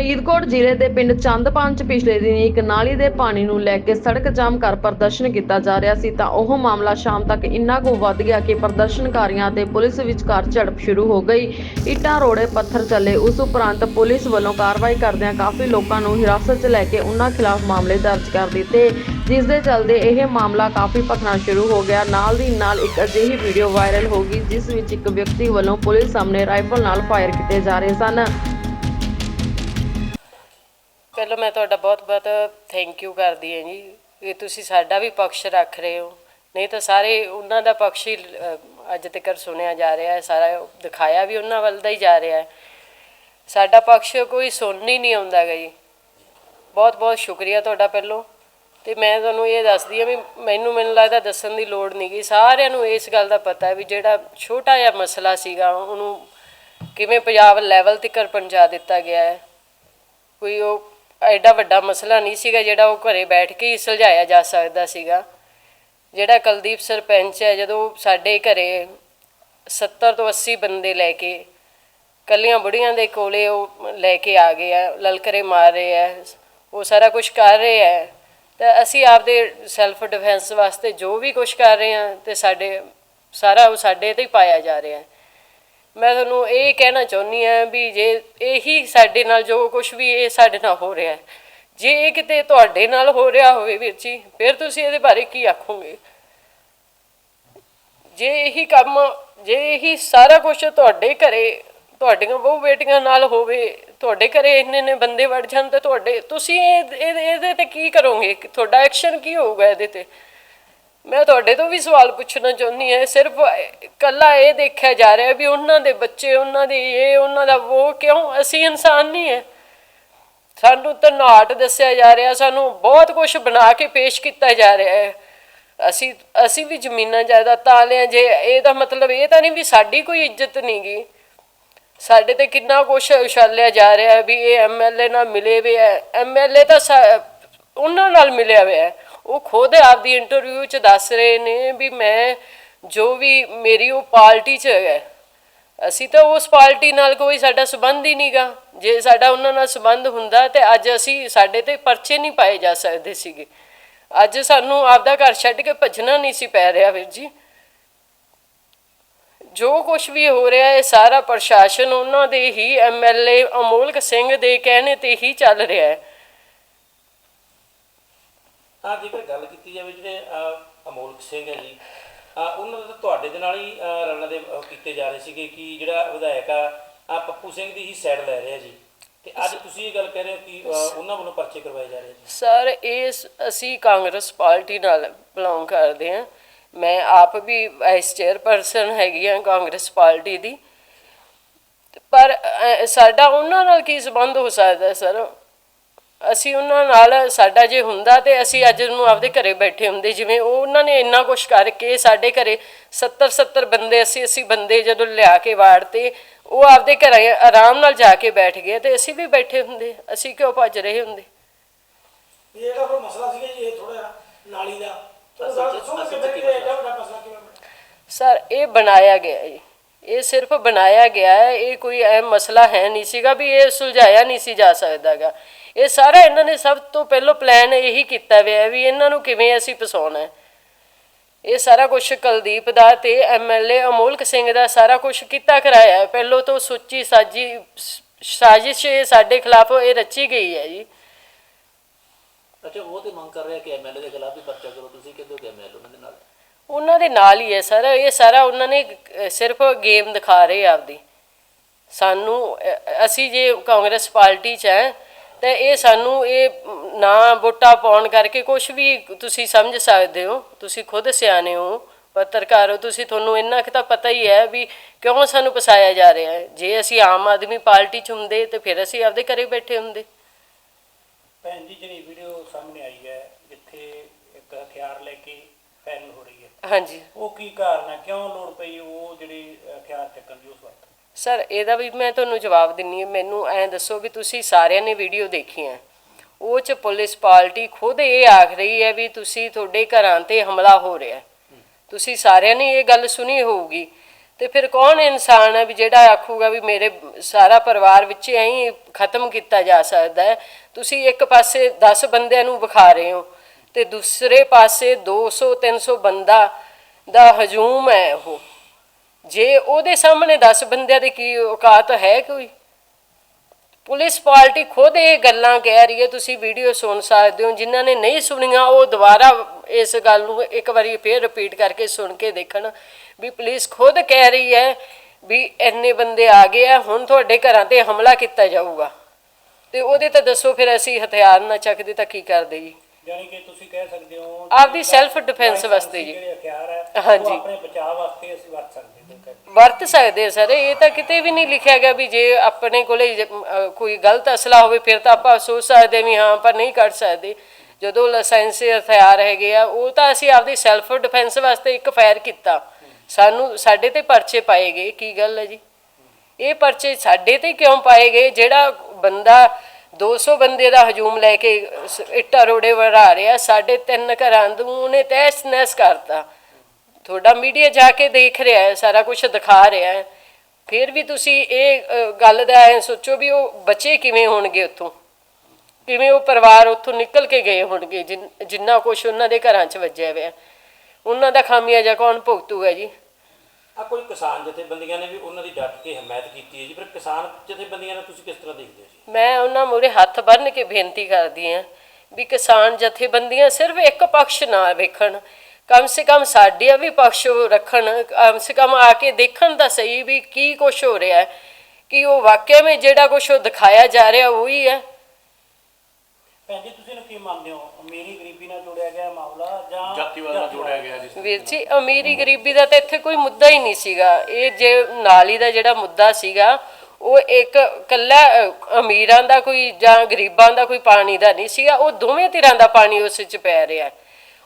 ਫਰੀਦਕੋਟ ਜ਼ਿਲ੍ਹੇ ਦੇ ਪਿੰਡ ਚੰਦਪਾਨ ਚ ਪਿਛਲੇ ਦਿਨੀ ਇੱਕ ਨਾਲੀ ਦੇ ਪਾਣੀ ਨੂੰ ਲੈ ਕੇ ਸੜਕ ਜਾਮ ਕਰ ਪ੍ਰਦਰਸ਼ਨ ਕੀਤਾ ਜਾ ਰਿਹਾ ਸੀ ਤਾਂ ਉਹ ਮਾਮਲਾ ਸ਼ਾਮ ਤੱਕ ਇੰਨਾ ਕੁ ਵੱਧ ਗਿਆ ਕਿ ਪ੍ਰਦਰਸ਼ਨਕਾਰੀਆਂ ਤੇ ਪੁਲਿਸ ਵਿਚਕਾਰ ਝੜਪ ਸ਼ੁਰੂ ਹੋ ਗਈ। ਇੱਟਾਂ, ਰੋੜੇ, ਪੱਥਰ ਚੱਲੇ। ਉਸ ਉਪਰੰਤ ਪੁਲਿਸ ਵੱਲੋਂ ਕਾਰਵਾਈ ਕਰਦਿਆਂ ਕਾਫੀ ਲੋਕਾਂ ਨੂੰ ਹਿਰਾਸਤ 'ਚ ਲੈ ਕੇ ਉਹਨਾਂ ਖਿਲਾਫ ਮਾਮਲੇ ਦਰਜ ਕਰ ਦਿੱਤੇ। ਜਿਸ ਦੇ ਚਲਦੇ ਇਹ ਮਾਮਲਾ ਕਾਫੀ ਭਖਣਾ ਸ਼ੁਰੂ ਹੋ ਗਿਆ। ਨਾਲ ਦੀ ਨਾਲ ਇੱਕ ਅਜਿਹੀ ਵੀਡੀਓ ਵਾਇਰਲ ਹੋ ਗਈ, ਜਿਸ ਵਿੱਚ ਇੱਕ ਵਿਅਕਤੀ ਵੱਲੋਂ ਪੁਲਿਸ ਸਾਹਮਣੇ ਰਾਈਫਲ ਨਾਲ ਫਾਇਰ ਕੀਤੇ ਜਾ ਰਹੇ ਸਨ। ਪਹਿਲਾਂ ਮੈਂ ਤੁਹਾਡਾ ਬਹੁਤ-ਬਹੁਤ ਥੈਂਕ ਯੂ ਕਰਦੀ ਹਾਂ ਜੀ ਕਿ ਤੁਸੀਂ ਸਾਡਾ ਵੀ ਪਕਸ਼ ਰੱਖ ਰਹੇ ਹੋ। ਨਹੀਂ ਤਾਂ ਸਾਰੇ ਉਹਨਾਂ ਦਾ ਪਕਸ਼ ਹੀ ਅ, ਅੱਜ ਤੱਕ ਸੁਣਿਆ ਜਾ ਰਿਹਾ ਹੈ ਸਾਰਾ ਦਿਖਾਇਆ ਵੀ ਉਹਨਾਂ ਵੱਲ ਦਾ ਹੀ ਜਾ ਰਿਹਾ ਹੈ। ਸਾਡਾ ਪਕਸ਼ ਕੋਈ ਸੁਣਨ ਹੀ ਨਹੀਂ ਆਉਂਦਾ ਗਾ ਜੀ। ਬਹੁਤ-ਬਹੁਤ ਸ਼ੁਕਰੀਆ ਤੁਹਾਡਾ ਪਹਿਲੋਂ। ਤੇ ਮੈਂ ਤੁਹਾਨੂੰ ਇਹ ਦੱਸਦੀ ਹਾਂ ਵੀ ਮੈਨੂੰ ਮੈਨੂੰ ਲੱਗਦਾ ਦੱਸਣ ਦੀ ਲੋੜ ਨਹੀਂ ਗਈ ਸਾਰਿਆਂ ਨੂੰ ਇਸ ਗੱਲ ਦਾ ਪਤਾ ਹੈ ਵੀ ਜਿਹੜਾ ਛੋਟਾ ਜਿਹਾ ਮਸਲਾ ਸੀਗਾ ਉਹਨੂੰ ਕਿਵੇਂ ਪੰਜਾਬ ਲੈਵਲ ਤੱਕ ਪਹੁੰਚਾ ਦਿੱਤਾ ਗਿਆ ਹੈ। ਕੋਈ ਉਹ ਐਡਾ ਵੱਡਾ ਮਸਲਾ ਨਹੀਂ ਸੀਗਾ ਜਿਹੜਾ ਉਹ ਘਰੇ ਬੈਠ ਕੇ ਹੀ ਸੁਲਝਾਇਆ ਜਾ ਸਕਦਾ ਸੀਗਾ। ਜਿਹੜਾ ਕੁਲਦੀਪ ਸਰਪੰਚ ਹੈ, ਜਦੋਂ ਸਾਡੇ ਘਰੇ 70 ਤੋਂ 80 ਬੰਦੇ ਲੈ ਕੇ ਕੱਲੀਆਂ ਬੁੜੀਆਂ ਦੇ ਕੋਲੇ ਉਹ ਲੈ ਕੇ ਆ ਗਏ ਆ, ਲਲਕਰੇ ਮਾਰ ਰਹੇ ਆ, ਉਹ ਸਾਰਾ ਕੁਝ ਕਰ ਰਹੇ ਆ। ਤਾਂ ਅਸੀਂ ਆਪਦੇ ਸੈਲਫ ਡਿਫੈਂਸ ਵਾਸਤੇ ਜੋ ਵੀ ਕੁਝ ਕਰ ਰਹੇ ਆ, ਤੇ ਸਾਡੇ ਸਾਰਾ ਉਹ ਸਾਡੇ ਤੇ ਹੀ ਪਾਇਆ ਜਾ ਰਿਹਾ। ਹੈ ਮੈਂ ਤੁਹਾਨੂੰ ਇਹ ਕਹਿਣਾ ਚਾਹੁੰਦੀ ਹਾਂ ਵੀ ਜੇ ਇਹੀ ਸਾਡੇ ਨਾਲ ਜੋ ਕੁਝ ਵੀ ਇਹ ਸਾਡੇ ਨਾਲ ਹੋ ਰਿਹਾ ਹੈ, ਜੇ ਇਹ ਕਿਤੇ ਤੁਹਾਡੇ ਨਾਲ ਹੋ ਰਿਹਾ ਹੋਵੇ ਵੀਰ ਜੀ, ਫਿਰ ਤੁਸੀਂ ਇਹਦੇ ਬਾਰੇ ਕੀ ਆਖੋਗੇ? ਜੇ ਇਹੀ ਕੰਮ, ਜੇ ਇਹੀ ਸਾਰਾ ਕੁਝ ਤੁਹਾਡੇ ਘਰੇ, ਤੁਹਾਡੀਆਂ ਬਹੁ ਬੇਟੀਆਂ ਨਾਲ ਹੋਵੇ, ਤੁਹਾਡੇ ਘਰੇ ਇੰਨੇ ਨੇ ਬੰਦੇ ਵੜ ਜਾਣ ਤੇ ਤੁਹਾਡੇ, ਤੁਸੀਂ ਇਹ, ਇਹ- ਇਹਦੇ ਤੇ ਕੀ ਕਰੋਗੇ? ਤੁਹਾਡਾ ਐਕਸ਼ਨ ਕੀ ਹੋਊਗਾ ਇਹਦੇ ਤੇ? ਮੈਂ ਤੁਹਾਡੇ ਤੋਂ ਵੀ ਸਵਾਲ ਪੁੱਛਣਾ ਚਾਹੁੰਦੀ ਹਾਂ, ਸਿਰਫ ਕੱਲਾ ਇਹ ਦੇਖਿਆ ਜਾ ਰਿਹਾ ਵੀ ਉਹਨਾਂ ਦੇ ਬੱਚੇ, ਉਹਨਾਂ ਦੇ ਇਹ, ਉਹਨਾਂ ਦਾ ਉਹ ਕਿਉਂ ਅਸੀਂ ਇਨਸਾਨ ਨਹੀਂ ਹੈ? ਸਾਨੂੰ ਤਾਂ ਦੱਸਿਆ ਜਾ ਰਿਹਾ, ਸਾਨੂੰ ਬਹੁਤ ਕੁਝ ਬਣਾ ਕੇ ਪੇਸ਼ ਕੀਤਾ ਜਾ ਰਿਹਾ ਹੈ। ਅਸੀਂ ਅਸੀਂ ਵੀ ਜ਼ਮੀਨਾਂ ਜਾਇਦਾਦਾਂ ਵਾਲੇ ਹਾਂ ਜੇ ਇਹਦਾ ਮਤਲਬ ਇਹ ਤਾਂ ਨਹੀਂ ਵੀ ਸਾਡੀ ਕੋਈ ਇੱਜ਼ਤ ਨਹੀਂ ਗੀ। ਸਾਡੇ ਤੇ ਕਿੰਨਾ ਕੁਛ ਉਛਾਲਿਆ ਜਾ ਰਿਹਾ ਹੈ ਵੀ ਇਹ ਐਮਐਲਏ ਨਾਲ ਮਿਲੇ ਵੇ ਹੈ। ਐਮਐਲਏ ਤਾਂ ਸਾ- ਉਹਨਾਂ ਨਾਲ ਮਿਲਿਆ ਹੋਇਆ ਹੈ। ਉਹ ਖੁਦ ਆਪਦੀ ਇੰਟਰਵਿਊ 'ਚ ਦੱਸ ਰਹੇ ਨੇ ਵੀ ਮੈਂ ਜੋ ਵੀ ਮੇਰੀ ਉਹ ਪਾਰਟੀ 'ਚ ਹੈ। ਅਸੀਂ ਤਾਂ ਉਸ ਪਾਰਟੀ ਨਾਲ ਕੋਈ ਸਾਡਾ ਸਬੰਧ ਹੀ ਨਹੀਂਗਾ ਜੇ ਸਾਡਾ ਉਹਨਾਂ ਨਾਲ ਸਬੰਧ ਹੁੰਦਾ ਤੇ ਅੱਜ ਅਸੀਂ ਸਾਡੇ ਤੇ ਪਰਚੇ ਨਹੀਂ ਪਾਏ ਜਾ ਸਕਦੇ ਸੀਗੇ। ਅੱਜ ਸਾਨੂੰ ਆਪਦਾ ਘਰ ਛੱਡ ਕੇ ਭੱਜਣਾ ਨਹੀਂ ਸੀ ਪੈ ਰਿਹਾ ਵੀਰ ਜੀ। ਜੋ ਕੁਝ ਵੀ ਹੋ ਰਿਹਾ ਹੈ ਸਾਰਾ ਪ੍ਰਸ਼ਾਸਨ ਉਹਨਾਂ ਦੇ ਹੀ ਐਮਐਲਏ ਅਮੋਲਕ ਸਿੰਘ ਦੇ ਕਹਿਣੇ ਤੇ ਹੀ ਚੱਲ ਰਿਹਾ ਹੈ। ਹਾਂ ਜੇਕਰ ਗੱਲ ਕੀਤੀ ਜਾਵੇ ਜਿਹੜੇ ਅਮੋਲਕ ਸਿੰਘ ਹੈ ਜੀ। ਉਹਨਾਂ ਦਾ ਤੁਹਾਡੇ ਦੇ ਨਾਲ ਹੀ ਰਲਣ ਦੇ ਕੀਤੇ ਜਾ ਰਹੇ ਸੀਗੇ ਕਿ ਜਿਹੜਾ ਵਿਧਾਇਕ ਆ ਪੱਪੂ ਸਿੰਘ ਦੀ ਹੀ ਸਾਈਡ ਲੈ ਰਿਹਾ ਜੀ। ਤੇ ਅੱਜ ਤੁਸੀਂ ਇਹ ਗੱਲ ਕਹਿ ਰਹੇ ਹੋ ਕਿ ਉਹਨਾਂ ਵੱਲੋਂ ਪਰਚੇ ਕਰਵਾਏ ਜਾ ਰਹੇ ਜੀ। ਸਰ, ਇਹ ਅਸੀਂ ਕਾਂਗਰਸ ਪਾਰਟੀ ਨਾਲ ਬਿਲੋਂਗ ਕਰਦੇ ਹਾਂ। ਮੈਂ ਆਪ ਵੀ ਵਾਈਸ ਚੇਅਰਪਰਸਨ ਹੈਗੀ ਹਾਂ ਕਾਂਗਰਸ ਪਾਰਟੀ ਦੀ। ਪਰ ਸਾਡਾ ਉਹਨਾਂ ਨਾਲ ਕੀ ਸੰਬੰਧ ਹੋ ਸਕਦਾ ਸਰ? ਅਸੀਂ ਉਹਨਾਂ ਨਾਲ ਸਾਡਾ ਜੇ ਹੁੰਦਾ ਤੇ ਅਸੀਂ ਅੱਜ ਨੂੰ ਆਪਦੇ ਘਰੇ ਬੈਠੇ ਹੁੰਦੇ ਜਿਵੇਂ ਉਹ ਉਹਨਾਂ ਨੇ ਇੰਨਾ ਕੁਝ ਕਰਕੇ ਸਾਡੇ ਘਰੇ 70 70 ਬੰਦੇ 80 80 ਬੰਦੇ ਜਦੋਂ ਲਿਆ ਕੇ ਵਾੜਤੇ ਉਹ ਆਪਦੇ ਘਰੇ ਆਰਾਮ ਨਾਲ ਜਾ ਕੇ ਬੈਠ ਗਏ ਤੇ ਅਸੀਂ ਵੀ ਬੈਠੇ ਹੁੰਦੇ ਅਸੀਂ ਕਿਉਂ ਭੱਜ ਰਹੇ ਹੁੰਦੇ ਇਹ ਜਿਹੜਾ ਮਸਲਾ ਸੀਗਾ ਜੀ ਥੋੜਾ ਨਾਲੀ ਦਾ? ਸਰ ਇਹ ਬਣਾਇਆ ਗਿਆ ਜੀ। ਇਹ ਸਿਰਫ ਬਣਾਇਆ ਗਿਆ ਹੈ, ਇਹ ਕੋਈ ਐ ਮਸਲਾ ਹੈ ਨਹੀਂ ਸੀਗਾ ਵੀ ਇਹ ਸੁਲਝਾਇਆ ਨਹੀਂ ਸੀ ਜਾ ਸਕਦਾਗਾ। ਇਹ ਸਾਰਾ ਇਹਨਾਂ ਨੇ ਸਭ ਤੋਂ ਪਹਿਲਾਂ ਪਲਾਨ ਇਹੀ ਕੀਤਾ ਹੋਇਆ ਵੀ ਇਹਨਾਂ ਨੂੰ ਕਿਵੇਂ ਅਸੀਂ ਫਸਾਉਣਾ ਹੈ। ਇਹ ਸਾਰਾ ਕੁਝ ਕੁਲਦੀਪ ਦਾ ਤੇ ਐਮਐਲਏ ਅਮੋਲਕ ਸਿੰਘ ਦਾ ਸਾਰਾ ਕੁਝ ਕੀਤਾ ਕਰਾਇਆ ਹੈ। ਪਹਿਲੋਂ ਤੋਂ ਸੁੱਚੀ ਸਾਜੀ, ਸਾਜ਼ਿਸ਼ ਇਹ ਸਾਡੇ ਖਿਲਾਫ ਇਹ ਰਚੀ ਗਈ ਹੈ ਜੀ। ਅੱਛਾ, ਉਹ ਤੇ ਮੰਗ ਕਰ ਰਿਹਾ ਕਿ ਐਮਐਲਏ ਦੇ ਖਿਲਾਫ ਵੀ ਪਰਚਾ ਕਰੋ। ਤੁਸੀਂ ਕਹਿੰਦੇ ਕਿ ਐਮਐਲਏ ਉਹਨਾਂ ਦੇ ਨਾਲ? ਉਹਨਾਂ ਦੇ ਨਾਲ ਹੀ ਹੈ ਸਰ। ਇਹ ਸਾਰਾ ਉਹਨਾਂ ਨੇ ਸਿਰਫ ਗੇਮ ਦਿਖਾ ਰਹੇ ਆਪਦੀ। ਸਾਨੂੰ ਅਸੀਂ ਜੇ ਕਾਂਗਰਸ ਪਾਰਟੀ 'ਚ ਹੈ, ਤੇ ਇਹ ਸਾਨੂੰ ਇਹ ਨਾ ਵੋਟਾਂ ਪਾਉਣ ਕਰਕੇ ਕੁਝ ਵੀ ਤੁਸੀਂ ਸਮਝ ਸਕਦੇ ਹੋ। ਤੁਸੀਂ ਖੁਦ ਸਿਆਣੇ ਹੋ, ਪੱਤਰਕਾਰ ਹੋ, ਤੁਸੀਂ ਤੁਹਾਨੂੰ ਇੰਨਾ ਕੁ ਤਾਂ ਪਤਾ ਹੀ ਹੈ ਵੀ ਕਿਉਂ ਸਾਨੂੰ ਫਸਾਇਆ ਜਾ ਰਿਹਾ ਹੈ। ਜੇ ਅਸੀਂ ਆਮ ਆਦਮੀ ਪਾਰਟੀ 'ਚ ਹੁੰਦੇ, ਤੇ ਫਿਰ ਅਸੀਂ ਆਪਦੇ ਘਰੇ ਬੈਠੇ ਹੁੰਦੇ। ਭੈਣ ਜੀ, ਜਿਹੜੀ ਵੀਡੀਓ ਸਾਹਮਣੇ ਆਈ ਹੈ, ਜਿੱਥੇ ਇੱਕ ਹਥਿਆਰ ਲੈ ਕੇ ਫਾਇਰਿੰਗ ਹੋ ਰਹੀ ਹੈ। ਹਾਂਜੀ। ਉਹ ਕੀ ਕਾਰਨ ਹੈ? ਕਿਉਂ ਲੋੜ ਪਈ ਉਹ ਜਿਹੜੇ ਹਥਿਆਰ ਚੱਕਣ ਦੀ ਉਸ ਵਕਤ? ਸਰ ਇਹਦਾ ਵੀ ਮੈਂ ਤੁਹਾਨੂੰ ਜਵਾਬ ਦਿੰਨੀ ਹਾਂ। ਮੈਨੂੰ ਐਂ ਦੱਸੋ ਵੀ ਤੁਸੀਂ ਸਾਰਿਆਂ ਨੇ ਵੀਡੀਓ ਦੇਖੀ ਹੈ। ਉਹ ਚ ਪੁਲਿਸ ਪਾਰਟੀ ਖੁਦ ਇਹ ਆਖ ਰਹੀ ਹੈ ਵੀ ਤੁਸੀਂ ਤੁਹਾਡੇ ਘਰਾਂ ਤੇ ਹਮਲਾ ਹੋ ਰਿਹਾ ਹੈ। ਤੁਸੀਂ ਸਾਰਿਆਂ ਨੇ ਇਹ ਗੱਲ ਸੁਣੀ ਹੋਊਗੀ। ਤੇ ਫਿਰ ਕੌਣ ਇਨਸਾਨ ਹੈ ਵੀ ਜਿਹੜਾ ਆਖੂਗਾ ਵੀ ਮੇਰੇ ਸਾਰਾ ਪਰਿਵਾਰ ਵਿੱਚ ਐਂ ਖਤਮ ਕੀਤਾ ਜਾ ਸਕਦਾ ਹੈ? ਤੁਸੀਂ ਇੱਕ ਪਾਸੇ 10 ਬੰਦਿਆਂ ਨੂੰ ਵਿਖਾ ਰਹੇ ਹੋ। ਤੇ ਦੂਸਰੇ ਪਾਸੇ 200 300 ਬੰਦਾ ਦਾ ਹਜੂਮ ਹੈ ਉਹ। ਜੇ ਉਹਦੇ ਸਾਹਮਣੇ 10 ਬੰਦਿਆਂ ਦੀ ਕੀ ਔਕਾਤ ਹੈ ਕੋਈ? ਪੁਲਿਸ ਪਾਰਟੀ ਖੁਦ ਇਹ ਗੱਲਾਂ ਕਹਿ ਰਹੀ ਹੈ, ਤੁਸੀਂ ਵੀਡੀਓ ਸੁਣ ਸਕਦੇ ਹੋ। ਜਿਨ੍ਹਾਂ ਨੇ ਨਹੀਂ ਸੁਣੀਆਂ, ਉਹ ਦੁਬਾਰਾ ਇਸ ਗੱਲ ਨੂੰ ਇੱਕ ਵਾਰੀ ਫੇਰ ਰਿਪੀਟ ਕਰਕੇ ਸੁਣ ਕੇ ਦੇਖਣ ਵੀ ਪੁਲਿਸ ਖੁਦ ਕਹਿ ਰਹੀ ਹੈ ਵੀ ਇੰਨੇ ਬੰਦੇ ਆ ਗਏ ਆ, ਹੁਣ ਤੁਹਾਡੇ ਘਰਾਂ ਤੇ ਹਮਲਾ ਕੀਤਾ ਜਾਊਗਾ। ਤੇ ਉਹਦੇ ਤਾਂ ਦੱਸੋ ਫਿਰ ਅਸੀਂ ਹਥਿਆਰ ਨਾ ਚੱਕਦੇ ਤਾਂ ਕੀ ਕਰਦੇ ਜੀ? ਯਾਨੀ ਕਿ ਤੁਸੀਂ ਕਹਿ ਸਕਦੇ ਹੋ ਆਪਦੀ self defense ਵਾਸਤੇ ਜੀ। ਜਿਹੜੇ ਹਥਿਆਰ ਹੈ ਹਾਂਜੀ। ਆਪਣੇ ਬਚਾਅ ਵਾਸਤੇ ਅਸੀਂ ਵਰਤ ਸਕਦੇ ਹਾਂ ਵਰਤ ਸਕਦੇ ਆ ਸਰ। ਇਹ ਤਾਂ ਕਿਤੇ ਵੀ ਨਹੀਂ ਲਿਖਿਆ ਗਿਆ ਵੀ ਜੇ ਆਪਣੇ ਕੋਲੇ ਜ- ਅਹ ਕੋਈ ਗਲਤ ਅਸਲਾ ਹੋਵੇ ਫਿਰ ਤਾਂ ਆਪਾਂ ਸੋਚ ਸਕਦੇ ਹਾਂ ਵੀ ਹਾਂ ਪਰ ਨਹੀਂ ਕੱਢ ਸਕਦੇ। ਜਦੋਂ ਲਾਇਸੈਂਸੀ ਹਥਿਆਰ ਹੈਗੇ ਆ ਉਹ ਤਾਂ ਅਸੀਂ ਆਪਦੀ ਸੈਲਫ ਡਿਫੈਂਸ ਵਾਸਤੇ ਇੱਕ ਫਾਇਰ ਕੀਤਾ। ਸਾਨੂੰ ਸਾਡੇ ਤੇ ਪਰਚੇ ਪਾਏ ਗਏ। ਕੀ ਗੱਲ ਹੈ ਜੀ? ਇਹ ਪਰਚੇ ਸਾਡੇ ਤੇ ਕਿਉਂ ਪਾਏ ਗਏ? ਜਿਹੜਾ ਬੰਦਾ 200 ਬੰਦੇ ਦਾ ਹਜੂਮ ਲੈ ਕੇ ਸ- ਇੱਟਾਂ ਰੋੜੇ ਵੜਾ ਰਿਹਾ ਸਾਡੇ ਤਿੰਨ ਘਰਾਂ ਨੂੰ ਉਹਨੇ ਤਹਿਸ ਨਹਿਸ ਕਰਤਾ। ਤੁਹਾਡਾ ਮੀਡੀਆ ਜਾ ਕੇ ਦੇਖ ਰਿਹਾ ਹੈ, ਸਾਰਾ ਕੁਝ ਦਿਖਾ ਰਿਹਾ ਹੈ। ਫਿਰ ਵੀ ਤੁਸੀਂ ਇਹ ਗੱਲ ਦਾ ਐ ਸੋਚੋ ਵੀ ਉਹ ਬੱਚੇ ਕਿਵੇਂ ਹੋਣਗੇ ਉੱਥੋਂ? ਕਿਵੇਂ ਉਹ ਪਰਿਵਾਰ ਉੱਥੋਂ ਨਿਕਲ ਕੇ ਗਏ ਹੋਣਗੇ, ਜਿਨ- ਜਿੰਨਾ ਕੁਝ ਉਹਨਾਂ ਦੇ ਘਰਾਂ 'ਚ ਵੱਜਿਆ ਹੋਇਆ। ਉਹਨਾਂ ਦਾ ਖਾਮੀਆਂ ਖਾਮਿਆਜਾ ਕੌਣ ਭੁਗਤੂਗਾ ਜੀ? ਆ ਕੋਈ ਕਿਸਾਨ ਜਥੇਬੰਦੀਆਂ ਨੇ ਵੀ ਉਹਨਾਂ ਦੀ ਡਟ ਕੇ ਹਮਾਇਤ ਕੀਤੀ ਹੈ ਜੀ ਪਰ ਕਿਸਾਨ ਜਥੇਬੰਦੀਆਂ ਨੂੰ ਤੁਸੀਂ ਕਿਸ ਤਰ੍ਹਾਂ ਦੇਖਦੇ ਹੋ ਜੀ? ਮੈਂ ਉਹਨਾਂ ਮੂਹਰੇ ਹੱਥ ਬੰਨ ਕੇ ਬੇਨਤੀ ਕਰਦੀ ਹਾਂ ਵੀ ਕਿਸਾਨ ਜਥੇਬੰਦੀਆਂ ਸਿਰਫ ਇੱਕ ਪਕਸ਼ ਨਾ ਵੇਖਣ। ਕਮ ਸੇ ਕਮ ਸਾਡੀਆਂ ਵੀ ਪਕਸ਼ ਰੱਖਣ, ਕਮ ਸੇ ਕਮ ਆ ਕੇ ਦੇਖਣ ਤਾਂ ਸਹੀ ਵੀ ਕੀ ਕੁਝ ਹੋ ਰਿਹਾ ਹੈ, ਕਿ ਉਹ ਵਾਕਿਆ ਵਿੱਚ ਜਿਹੜਾ ਕੁਝ ਉਹ ਦਿਖਾਇਆ ਜਾ ਰਿਹਾ ਉਹੀ ਹੈ। ਭੈਣ ਜੀ ਤੁਸੀਂ ਨੂੰ ਕੀ ਮੰਨਦੇ ਹੋ? ਅਮੀਰੀ ਗਰੀਬੀ ਨਾਲ ਜੋੜਿਆ ਗਿਆ ਮਾਮਲਾ ਜਾਂ ਜਾਤੀਵਾਦ ਨਾਲ ਜੋੜਿਆ ਗਿਆ ਜਿਸ ਵੀਰ ਜੀ ਅਮੀਰੀ ਗਰੀਬੀ ਦਾ ਤਾਂ ਇੱਥੇ ਕੋਈ ਮੁੱਦਾ ਹੀ ਨਹੀਂ ਸੀਗਾ। ਇਹ ਜੇ ਨਾਲੀ ਦਾ ਜਿਹੜਾ ਮੁੱਦਾ ਸੀਗਾ ਉਹ ਇੱਕ ਕੱਲਾ ਅ, ਅਮੀਰਾਂ ਦਾ ਕੋਈ ਜਾਂ ਗਰੀਬਾਂ ਦਾ ਕੋਈ ਪਾਣੀ ਦਾ ਨਹੀਂ ਸੀਗਾ। ਉਹ ਦੋਵੇਂ ਧਿਰਾਂ ਦਾ ਪਾਣੀ ਉਸ ਵਿੱਚ ਪੈ ਰਿਹਾ।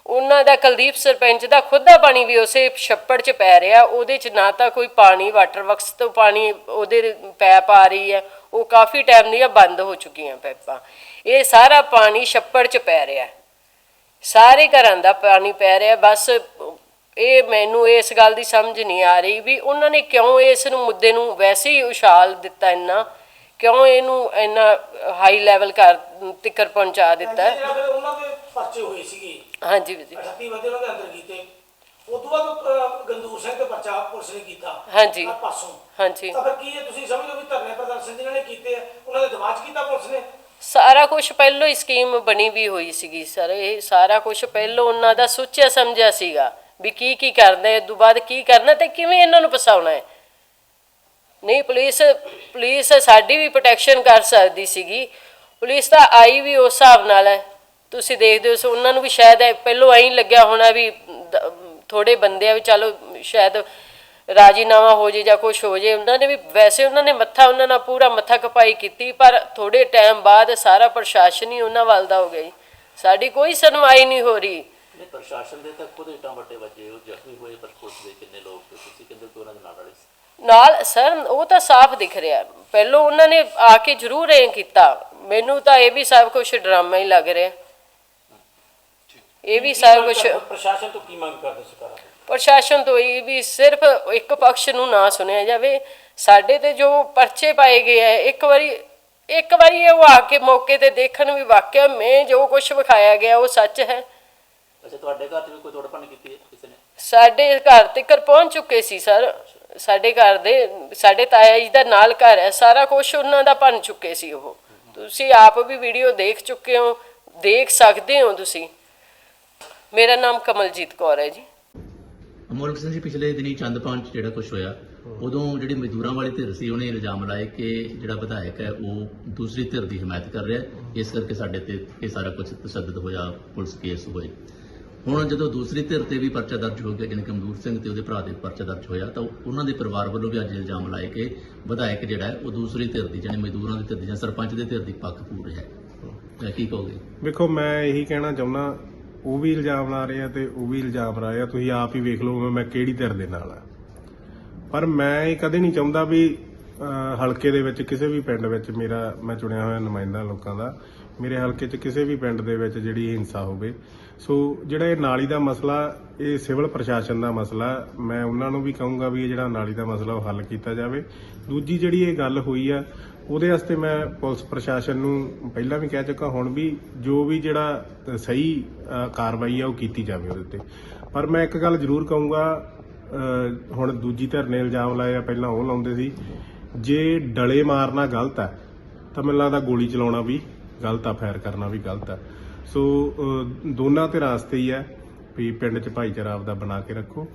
ਉਹਨਾਂ ਦਾ ਕੁਲਦੀਪ ਸਰਪੰਚ ਦਾ ਖੁਦ ਦਾ ਪਾਣੀ ਵੀ ਉਸੇ ਛੱਪੜ 'ਚ ਪੈ ਰਿਹਾ। ਉਹਦੇ 'ਚ ਨਾ ਤਾਂ ਕੋਈ ਪਾਣੀ ਵਾਟਰ ਵਰਕਸ ਤੋਂ ਪਾਣੀ ਉਹਦੇ ਪੈਪ ਆ ਰਹੀ ਹੈ। ਉਹ ਕਾਫੀ ਟਾਈਮ ਦੀਆਂ ਬੰਦ ਹੋ ਚੁੱਕੀਆਂ ਪੈਪਾਂ। ਇਹ ਸਾਰਾ ਪਾਣੀ ਛੱਪੜ 'ਚ ਪੈ ਰਿਹਾ। ਸਾਰੇ ਘਰਾਂ ਦਾ ਪਾਣੀ ਪੈ ਰਿਹਾ ਬਸ ਇਹ ਮੈਨੂੰ ਇਸ ਗੱਲ ਦੀ ਸਮਝ ਨਹੀਂ ਆ ਰਹੀ ਵੀ ਉਹਨਾਂ ਨੇ ਕਿਉਂ ਇਸ ਨੂੰ ਮੁੱਦੇ ਨੂੰ ਵੈਸੇ ਹੀ ਉਛਾਲ ਦਿੱਤਾ ਇੰਨਾ ਕਿਉਂ ਇਹਨੂੰ ਇੰਨਾ ਹਾਈ ਲੈਵਲ ਕਰ ਤਿੱਕਰ ਪਹੁੰਚਾ ਦਿੱਤਾ। ਉਹਨਾਂ ਦੇ ਪਰਚੇ ਹੋਏ ਸੀਗੇ। ਹਾਂਜੀ ਜੀ। 38 ਬੰਦੇ ਉਹਨਾਂ ਦੇ ਅੰਦਰ ਕੀਤੇ। ਉਸ ਤੋਂ ਬਾਅਦ ਅਹ, ਗੰਦੂਰ ਸਿੰਘ ਤੇ ਪਰਚਾ ਪੁਲਿਸ ਨੇ ਕੀਤਾ ਹਾਂਜੀ। ਆਹ ਪਾਸੋਂ। ਹਾਂਜੀ। ਤਾਂ ਫਿਰ ਕੀ ਹੈ? ਤੁਸੀਂ ਸਮਝੋ ਵੀ ਧਰਨੇ ਪ੍ਰਦਰਸ਼ਨ ਜਿਹਨਾਂ ਨੇ ਕੀਤੇ ਆ, ਉਹਨਾਂ ਦੇ ਦਿਮਾਗ 'ਚ ਕੀਤਾ ਪੁਲਿਸ ਨੇ? ਸਾਰਾ ਕੁਝ ਪਹਿਲਾਂ ਹੀ ਸਕੀਮ ਬਣੀ ਵੀ ਹੋਈ ਸੀਗੀ ਸਰ। ਇਹ ਸਾਰਾ ਕੁਝ ਪਹਿਲਾਂ ਉਹਨਾਂ ਦਾ ਸੋਚਿਆ ਸਮਝਿਆ ਸੀਗਾ ਵੀ ਕੀ ਕੀ ਕਰਨਾ ਹੈ ਤੋਂ ਬਾਅਦ ਕੀ ਕਰਨਾ ਤੇ ਕਿਵੇਂ ਇਹਨਾਂ ਨੂੰ ਫਸਾਉਣਾ ਹੈ। ਨਹੀਂ ਪੁਲਿਸ ਪੁਲਿਸ ਸਾਡੀ ਵੀ ਪ੍ਰੋਟੈਕਸ਼ਨ ਕਰ ਸਕਦੀ ਸੀਗੀ। ਪੁਲਿਸ ਤਾਂ ਆਈ ਵੀ ਉਸ ਹਿਸਾਬ ਨਾਲ ਹੈ। ਤੁਸੀਂ ਦੇਖਦੇ ਹੋ ਸੋ ਉਹਨਾਂ ਨੂੰ ਵੀ ਸ਼ਾਇਦ ਇਹ ਪਹਿਲੋਂ ਐਂ ਲੱਗਿਆ ਹੋਣਾ ਵੀ ਦ- ਥੋੜੇ ਬੰਦੇ ਆ ਵੀ ਚਲੋ ਸ਼ਾਇਦ ਰਾਜੀਨਾਮਾ ਹੋ ਜੇ ਜਾਂ ਕੁਝ ਹੋ ਜੇ ਉਹਨਾਂ ਨੇ ਵੀ ਵੈਸੇ ਉਹਨਾਂ ਨੇ ਮੱਥਾ ਉਹਨਾਂ ਨਾਲ ਪੂਰਾ ਮੱਥਾ ਕਪਾਈ ਕੀਤੀ ਪਰ ਥੋੜੇ ਟਾਈਮ ਬਾਅਦ ਸਾਰਾ ਪ੍ਰਸ਼ਾਸਨ ਹੀ ਉਹਨਾਂ ਵੱਲ ਦਾ ਹੋ ਜੀ। ਸਾਡੀ ਕੋਈ ਸੁਣਵਾਈ ਨਹੀਂ ਹੋ ਰਹੀ। ਪ੍ਰਸ਼ਾਸਨ ਦੇ ਤਾਂ ਖੁਦ ਇੱਟਾਂ ਵੱਟੇ ਵੱਜੇ ਉਹ ਜ਼ਖਮੀ ਹੋਏ ਪਰ ਪੁਲਿਸ ਦੇ ਕਿੰਨੇ ਲੋਕ ਤੇ ਤੁਸੀਂ ਕਹਿੰਦੇ ਕਿ ਉਹਨਾਂ ਦੇ ਨਾਲ ਵਾਲੇ ਨਾਲ ਸਰ ਉਹ ਤਾਂ ਸਾਫ਼ ਦਿਖ ਰਿਹਾ। ਪਹਿਲੋਂ ਉਹਨਾਂ ਨੇ ਆ ਕੇ ਜ਼ਰੂਰ ਇਹ ਕੀਤਾ। ਮੈਨੂੰ ਤਾਂ ਇਹ ਵੀ ਸਭ ਕੁਝ ਡਰਾਮਾ ਹੀ ਲੱਗ ਰਿਹਾ। ਇਹ ਵੀ ਸਭ ਕੁਝ ਪ੍ਰਸ਼ਾਸਨ ਤੋਂ ਕੀ ਮੰਗ ਕਰਦੇ ਸਰਕਾਰ? ਤੋਂ ਪ੍ਰਸ਼ਾਸਨ ਤੋਂ ਇਹ ਵੀ ਸਿਰਫ ਇੱਕ ਪਕਸ਼ ਨੂੰ ਨਾ ਸੁਣਿਆ ਜਾਵੇ। ਸਾਡੇ ਤੇ ਜੋ ਪਰਚੇ ਪਾਏ ਗਏ ਹੈ ਇੱਕ ਵਾਰੀ ਇੱਕ ਵਾਰੀ ਉਹ ਆ ਕੇ ਮੌਕੇ ਤੇ ਦੇਖਣ ਵੀ ਵਾਕਿਆ ਮੈਂ ਜੋ ਕੁਝ ਵਿਖਾਇਆ ਗਿਆ ਉਹ ਸੱਚ ਹੈ। ਅੱਛਾ ਤੁਹਾਡੇ ਘਰ 'ਚ ਵੀ ਕੋਈ ਤੋੜਪਣ ਕੀਤੀ ਹੈ ਕਿਸੇ ਨੇ? ਸਾਡੇ ਘਰ ਤੱਕ ਪਹੁੰਚ ਚੁੱਕੇ ਸੀ ਸਰ। ਸਾਡੇ ਘਰ ਦੇ ਸਾਡੇ ਤਾਇਆ ਜੀ ਦਾ ਨਾਲ ਘਰ ਹੈ ਸਾਰਾ ਕੁਝ ਉਹਨਾਂ ਦਾ ਭੰਨ ਚੁੱਕੇ ਸੀ ਉਹ। ਤੁਸੀਂ ਆਪ ਵੀ ਵੀਡੀਓ ਦੇਖ ਚੁੱਕੇ ਹੋ ਦੇਖ ਸਕਦੇ ਹੋ ਤੁਸੀਂ। ਮੇਰਾ ਨਾਮ ਕਮਲਜੀਤ ਕੌਰ ਹੈ ਜੀ। ਅਮੋਲਕ ਸਿੰਘ ਜੀ ਪਿਛਲੇ ਦਿਨੀ ਚੰਦਪਾਨ ਚ ਜਿਹੜਾ ਕੁਝ ਹੋਇਆ ਉਦੋਂ ਜਿਹੜੀ ਮਜ਼ਦੂਰਾਂ ਵਾਲੀ ਧਿਰ ਸੀ ਉਹਨੇ ਇਲਜ਼ਾਮ ਲਾਏ ਕਿ ਜਿਹੜਾ ਵਿਧਾਇਕ ਹੈ ਉਹ ਦੂਸਰੀ ਧਿਰ ਦੀ ਹਮਾਇਤ ਕਰ ਰਿਹਾ ਹੈ। ਇਸ ਕਰਕੇ ਸਾਡੇ ਤੇ ਇਹ ਸਾਰਾ ਕੁਝ ਤਸੱਦਦ ਹੋਇਆ ਪੁਲਿਸ ਕੇਸ ਹੋਏ। ਹੁਣ ਜਦੋਂ ਦੂਸਰੀ ਧਿਰ ਤੇ ਵੀ ਪਰਚਾ ਦਰਜ ਹੋ ਗਿਆ ਜਿਵੇਂ ਕਮਜ਼ੂਰ ਸਿੰਘ ਤੇ ਉਹਦੇ ਭਰਾ ਦੇ ਪਰਚਾ ਦਰਜ ਹੋਇਆ ਤਾਂ ਉਹਨਾਂ ਦੇ ਪਰਿਵਾਰ ਵੱਲੋਂ ਵੀ ਅੱਜ ਇਲਜ਼ਾਮ ਲਾਏ ਕਿ ਵਿਧਾਇਕ ਜਿਹੜਾ ਹੈ ਉਹ ਦੂਸਰੀ ਧਿਰ ਦੀ ਜਾਨੀ ਮਜ਼ਦੂਰਾਂ ਦੀ ਧਿਰ ਦੀ ਜਾਂ ਸਰਪੰਚ ਦੇ ਧਿਰ ਦੀ ਪੱਖ ਪੂਰ ਰਿਹਾ ਹੈ। ਤਾਂ ਕੀ ਕਹੋਗੇ? ਵੇਖੋ ਮੈਂ ਇਹੀ ਕਹਿਣਾ ਚਾਹੁੰਦਾ ਉਹ ਵੀ ਇਲਜ਼ਾਮ ਲਾ ਰਹੇ ਆ ਤੇ ਉਹ ਵੀ ਇਲਜ਼ਾਮ ਲਾ ਰਹੇ ਆ। ਤੁਸੀਂ ਆਪ ਹੀ ਵੇਖ ਲਓ ਮੈਂ- ਕਿਹੜੀ ਧਿਰ ਦੇ ਨਾਲ ਆ। ਪਰ ਮੈਂ ਇਹ ਕਦੇ ਨਹੀਂ ਚਾਹੁੰਦਾ ਵੀ ਅਹ, ਹਲਕੇ ਦੇ ਵਿੱਚ ਕਿਸੇ ਵੀ ਪਿੰਡ ਵਿੱਚ ਮੇਰਾ ਮੈਂ ਚੁਣਿਆ ਹੋਇਆ ਨੁਮਾਇੰਦਾ ਲੋਕਾਂ ਦਾ ਮੇਰੇ ਹਲਕੇ 'ਚ ਕਿਸੇ ਵੀ ਪਿੰਡ ਦੇ ਵਿੱਚ ਜਿਹੜੀ ਹਿੰਸਾ ਹੋਵੇ, ਸੋ ਜਿਹੜਾ ਇਹ ਨਾਲੀ ਦਾ ਮਸਲਾ, ਇਹ ਸਿਵਲ ਪ੍ਰਸ਼ਾਸਨ ਦਾ ਮਸਲਾ, ਮੈਂ ਉਹਨਾਂ ਨੂੰ ਵੀ ਕਹੂੰਗਾ ਵੀ ਇਹ ਜਿਹੜਾ ਨਾਲੀ ਦਾ ਮਸਲਾ ਉਹ ਹੱਲ ਕੀਤਾ ਜਾਵੇ। ਦੂਜੀ ਜਿਹੜੀ ਇਹ ਗੱਲ ਹੋਈ ਆ, ਉਹਦੇ ਵਾਸਤੇ ਮੈਂ ਪੁਲਿਸ ਪ੍ਰਸ਼ਾਸਨ ਨੂੰ ਪਹਿਲਾਂ ਵੀ ਕਹਿ ਚੁੱਕਾ, ਹੁਣ ਵੀ ਜੋ ਵੀ ਜਿਹੜਾ ਸਹੀ ਕਾਰਵਾਈ ਆ ਉਹ ਕੀਤੀ ਜਾਵੇ ਉਹਦੇ ਤੇ ਪਰ ਮੈਂ ਇੱਕ ਗੱਲ ਜ਼ਰੂਰ ਕਹੂੰਗਾ ਹੁਣ ਦੂਜੀ ਧਿਰ ਨੇ ਇਲਜ਼ਾਮ ਲਾਇਆ ਪਹਿਲਾਂ ਉਹ ਲਾਉਂਦੇ ਸੀ, ਜੇ ਡਲੇ ਮਾਰਨਾ ਗਲਤ ਹੈ ਤਾਂ ਮੈਨੂੰ ਲੱਗਦਾ ਗੋਲੀ ਚਲਾਉਣਾ ਵੀ ਗਲਤ ਆ ਫਾਇਰ ਕਰਨਾ ਵੀ ਗਲਤ ਆ। ਸੋ ਦੋਨਾਂ ਧਿਰਾਂ ਵਾਸਤੇ ਹੀ ਹੈ ਵੀ ਪਿੰਡ 'ਚ ਭਾਈਚਾਰਾ ਆਪਦਾ ਬਣਾ ਕੇ ਰੱਖੋ।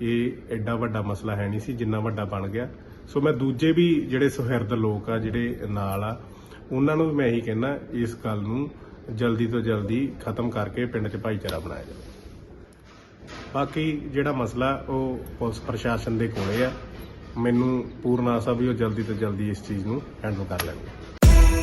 ਇਹ ਐਡਾ ਵੱਡਾ ਮਸਲਾ ਹੈ ਨਹੀਂ ਸੀ, ਜਿੰਨਾ ਵੱਡਾ ਬਣ ਗਿਆ। ਸੋ ਮੈਂ ਦੂਜੇ ਵੀ ਜਿਹੜੇ ਸੁਹਿਰਦ ਲੋਕ ਆ, ਜਿਹੜੇ ਨਾਲ ਆ, ਉਹਨਾਂ ਨੂੰ ਵੀ ਮੈਂ ਇਹੀ ਕਹਿਣਾ ਇਸ ਗੱਲ ਨੂੰ ਜਲਦੀ ਤੋਂ ਜਲਦੀ ਖਤਮ ਕਰਕੇ ਪਿੰਡ 'ਚ ਭਾਈਚਾਰਾ ਬਣਾਇਆ ਜਾਵੇ। ਬਾਕੀ ਜਿਹੜਾ ਮਸਲਾ, ਉਹ ਪੁਲਿਸ ਪ੍ਰਸ਼ਾਸਨ ਦੇ ਕੋਲੇ ਆ। ਮੈਨੂੰ ਪੂਰਨ ਆਸਾ ਵੀ ਉਹ ਜਲਦੀ ਤੋਂ ਜਲਦੀ ਇਸ ਚੀਜ਼ ਨੂੰ ਹੈਂਡਲ ਕਰ ਲੈਣਗੇ।